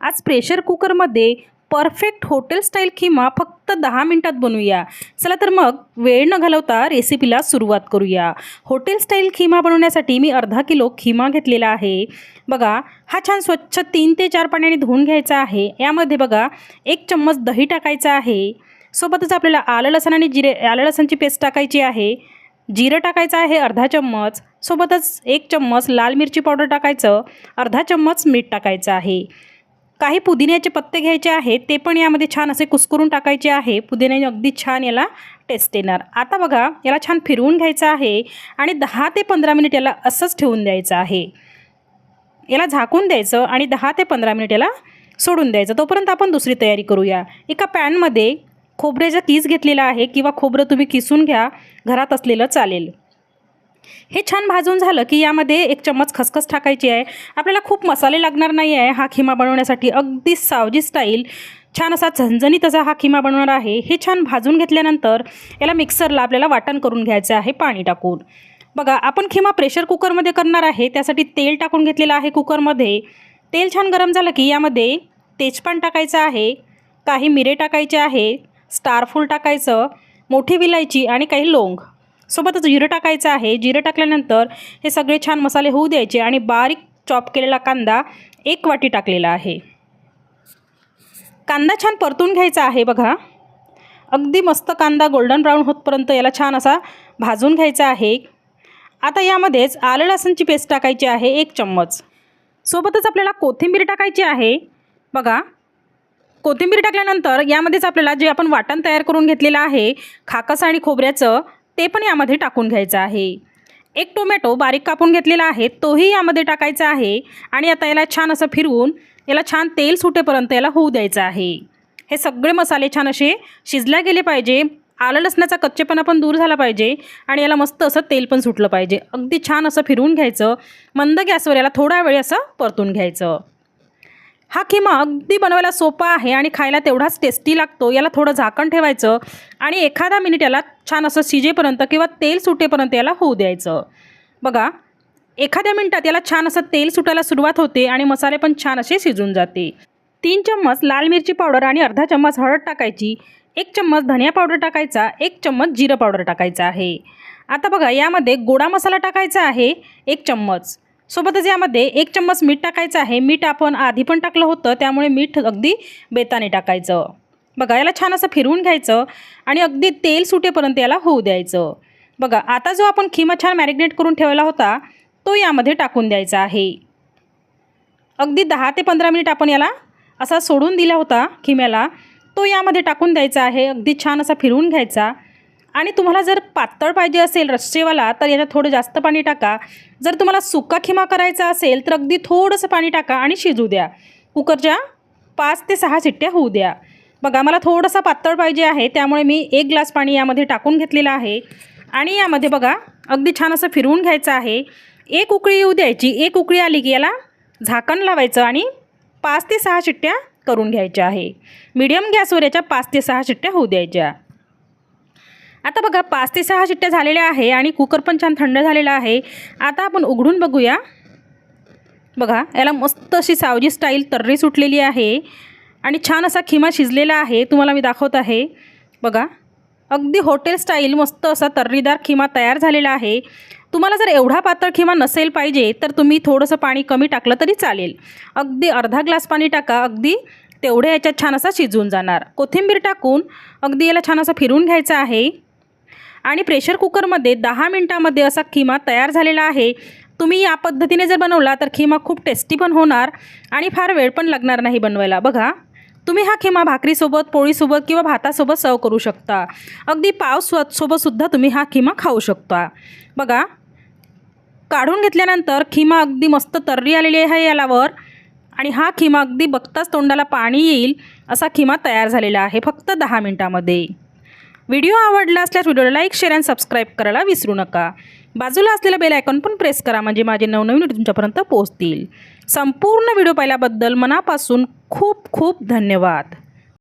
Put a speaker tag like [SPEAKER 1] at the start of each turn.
[SPEAKER 1] आज प्रेशर कुकरमध्ये perfect hotel style keema फक्त दहा मिनटात बनवूया. चला तर मग वेळ न घालवता रेसिपीला सुरुवात करूया. हॉटेल स्टाईल खिमा बनवण्यासाठी मी अर्धा किलो खिमा घेतलेला आहे. बघा हा छान स्वच्छ तीन ते चार पाण्याने धुवून घ्यायचा आहे. यामध्ये बघा एक चम्मच दही टाकायचं आहे. सोबतच आपल्याला आलं लसण आणि जिरे आलं लसणची पेस्ट टाकायची आहे. जिरं टाकायचं आहे अर्धा चम्मच. सोबतच एक चम्मच लाल मिरची पावडर टाकायचं. अर्धा चम्मच मीठ टाकायचं आहे. काही पुदिन्याचे पत्ते घ्यायचे आहेत ते पण यामध्ये छान असे कुस्करून टाकायचे आहे. पुदिन्याने अगदी छान याला टेस्ट येणार. आता बघा याला छान फिरवून घ्यायचं आहे आणि दहा ते पंधरा मिनिट याला असंच ठेवून द्यायचं आहे. याला झाकून द्यायचं आणि दहा ते पंधरा मिनिट याला सोडून द्यायचं. तोपर्यंत आपण दुसरी तयारी करूया. एका पॅनमध्ये खोबऱ्याचा किस घेतलेला आहे किंवा खोबरं तुम्ही किसून घ्या घरात असलेलं चालेल. हे छान भाजून झालं की यामध्ये एक चम्मच खसखस टाकायची आहे. आपल्याला खूप मसाले लागणार नाही आहे. हा खिमा बनवण्यासाठी अगदी सावजी स्टाईल छान असा झणझणीत असा हा खिमा बनवणार आहे. हे छान भाजून घेतल्यानंतर याला मिक्सरला आपल्याला वाटण करून घ्यायचं आहे पाणी टाकून. बघा आपण खिमा प्रेशर कुकरमध्ये करणार आहे. त्यासाठी तेल टाकून घेतलेलं आहे कुकरमध्ये तेल छान गरम झालं की यामध्ये तेजपान टाकायचं आहे. काही मिरे टाकायचे आहे. स्टारफूल टाकायचं. मोठी विलायची आणि काही लोंग. सोबतच जिरं टाकायचं आहे. जिरं टाकल्यानंतर हे सगळे छान मसाले होऊ द्यायचे आणि बारीक चॉप केलेला कांदा एक वाटी टाकलेला आहे. कांदा छान परतून घ्यायचा आहे बघा. अगदी मस्त कांदा गोल्डन ब्राऊन होतपर्यंत याला छान असा भाजून घ्यायचा आहे. आता यामध्येच आलं लसणची पेस्ट टाकायची आहे एक चम्मच. सोबतच आपल्याला कोथिंबीर टाकायची आहे. बघा. कोथिंबीर टाकल्यानंतर यामध्येच आपल्याला जे आपण वाटण तयार करून घेतलेलं आहे खाकस आणि खोबऱ्याचं ते पण यामध्ये टाकून घ्यायचं आहे. एक टोमॅटो बारीक कापून घेतलेला आहे तोही यामध्ये टाकायचा आहे आणि आता याला छान असं फिरवून याला छान तेल सुटेपर्यंत याला होऊ द्यायचं आहे. हे सगळे मसाले छान असे शिजल्या गेले पाहिजे आलं लसणाचा कच्चेपणा पण दूर झाला पाहिजे आणि याला मस्त असं तेल पण सुटलं पाहिजे. अगदी छान असं फिरवून घ्यायचं मंद गॅसवर याला थोडा वेळ असं परतून घ्यायचं. हा खिमा अगदी बनवायला सोपा आहे आणि खायला तेवढाच टेस्टी लागतो. याला थोडं झाकण ठेवायचं आणि एखादा मिनिट याला छान असं शिजेपर्यंत किंवा तेल सुटेपर्यंत याला होऊ द्यायचं. बघा एखाद्या मिनिटात याला छान असं तेल सुटायला सुरुवात होते आणि मसाले पण छान असे शिजून जाते. तीन चम्मच लाल मिरची पावडर आणि अर्धा चम्मच हळद टाकायची एक चम्मच धनिया पावडर टाकायचा एक चम्मच जिरं पावडर टाकायचा आहे. आता बघा यामध्ये गोडा मसाला टाकायचा आहे एक चम्मच. सोबतच यामध्ये एक चम्मच मीठ टाकायचं आहे. मीठ आपण आधी पण टाकलं होतं त्यामुळे मीठ अगदी बेताने टाकायचं. बघा याला छान असं फिरवून घ्यायचं आणि अगदी तेल सुटेपर्यंत याला होऊ द्यायचं. बघा आता जो आपण खिमा छान मॅरिनेट करून ठेवला होता तो यामध्ये टाकून द्यायचा आहे. अगदी दहा ते पंधरा मिनिट आपण याला असा सोडून दिला होता खिम्याला तो यामध्ये टाकून द्यायचा आहे. अगदी छान असा फिरवून घ्यायचा. आणि तुम्हाला जर पातळ पाहिजे असेल रस्सेवाला तर याच्यात थोडं जास्त पाणी टाका. जर तुम्हाला सुका खिमा करायचा असेल तर अगदी थोडंसं पाणी टाका आणि शिजू द्या. कुकरच्या पाच ते सहा शिट्ट्या होऊ द्या. बघा मला थोडंसं पातळ पाहिजे आहे त्यामुळे मी एक ग्लास पाणी यामध्ये टाकून घेतलेलं आहे. आणि यामध्ये बघा अगदी छान असं फिरवून घ्यायचं आहे. एक उकळी येऊ द्यायची. एक उकळी आली की याला झाकण लावायचं आणि पाच ते सहा शिट्ट्या करून घ्यायच्या आहे. मीडियम गॅसवर याच्या पाच ते सहा शिट्ट्या होऊ द्यायच्या. आता बघा पाच ते सहा शिट्ट्या झालेल्या आहे आणि कुकर पण छान थंड झालेला आहे. आता आपण उघडून बघूया. बघा याला मस्त अशी सावजी स्टाईल तर्री सुटलेली आहे आणि छान असा खिमा शिजलेला आहे. तुम्हाला मी दाखवत आहे. बघा अगदी हॉटेल स्टाईल मस्त असा तर्रीदार खिमा तयार झालेला आहे. तुम्हाला जर एवढा पातळ खिमा नसेल पाहिजे तर तुम्ही थोडंसं पाणी कमी टाकलं तरी चालेल. अगदी अर्धा ग्लास पाणी टाका अगदी तेवढ्या याच्यात छान असा शिजून जाणार. कोथिंबीर टाकून अगदी याला छान असं फिरून घ्यायचं आहे. आणि प्रेशर कुकरमध्ये दहा मिनटामध्ये असा खिमा तयार झालेला आहे. तुम्ही या पद्धतीने जर बनवला तर खिमा खूप टेस्टी पण होणार आणि फार वेळ पण लागणार नाही बनवायला. बघा तुम्ही हा खिमा भाकरीसोबत पोळीसोबत किंवा भातासोबत सर्व करू शकता. अगदी पाव स्व सोबतसुद्धा तुम्ही हा खिमा खाऊ शकता. बघा काढून घेतल्यानंतर खिमा अगदी मस्त तर्री आलेली आहे यालावर आणि हा खिमा अगदी बघताच तोंडाला पाणी येईल असा खिमा तयार झालेला आहे फक्त दहा मिनटामध्ये. व्हिडिओ आवडला असल्यास व्हिडिओला लाईक शेअर आणि सबस्क्राईब करायला विसरू नका. बाजूला असलेलं बेल आयकॉन पण प्रेस करा म्हणजे माझे नवनवीन व्हिडिओ तुमच्यापर्यंत पोहोचतील. संपूर्ण व्हिडिओ पाहिल्याबद्दल मनापासून खूप खूप धन्यवाद.